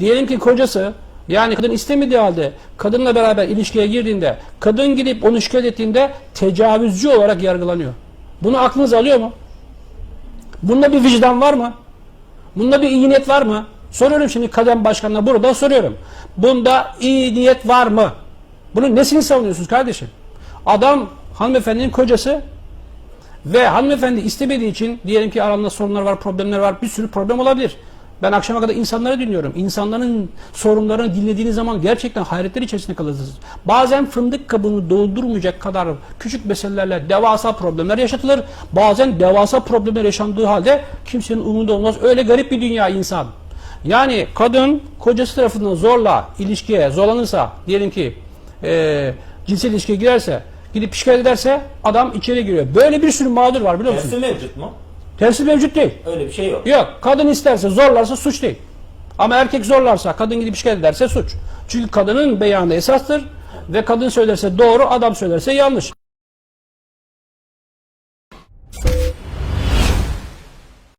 Diyelim ki kocası yani kadın istemediği halde kadınla beraber ilişkiye girdiğinde kadın gidip onu şikayet ettiğinde tecavüzcü olarak yargılanıyor. Bunu aklınız alıyor mu? Bunda bir vicdan var mı? Bunda bir iyi niyet var mı? Soruyorum şimdi kadın başkanına burada soruyorum. Bunda iyi niyet var mı? Bunun nesini savunuyorsunuz kardeşim? Adam hanımefendinin kocası ve hanımefendi istemediği için diyelim ki aramda sorunlar var, problemler var, bir sürü problem olabilir. Ben akşama kadar insanları dinliyorum. İnsanların sorunlarını dinlediğiniz zaman gerçekten hayretler içerisinde kalırsınız. Bazen fındık kabını doldurmayacak kadar küçük meselelerle devasa problemler yaşatılır. Bazen devasa problemler yaşandığı halde kimsenin umurunda olmaz. Öyle garip bir dünya insan. Yani kadın kocası tarafından zorla ilişkiye zorlanırsa diyelim ki eee cinsel ilişkiye girerse gidip şikayet ederse adam içeri giriyor. Böyle bir sürü mağdur var biliyor musun? Tersi mevcut mu? Tersi mevcut değil. Öyle bir şey yok. Yok. Kadın isterse zorlarsa suç değil. Ama erkek zorlarsa kadın gidip şikayet ederse suç. Çünkü kadının beyanı esastır ve kadın söylerse doğru adam söylerse yanlış.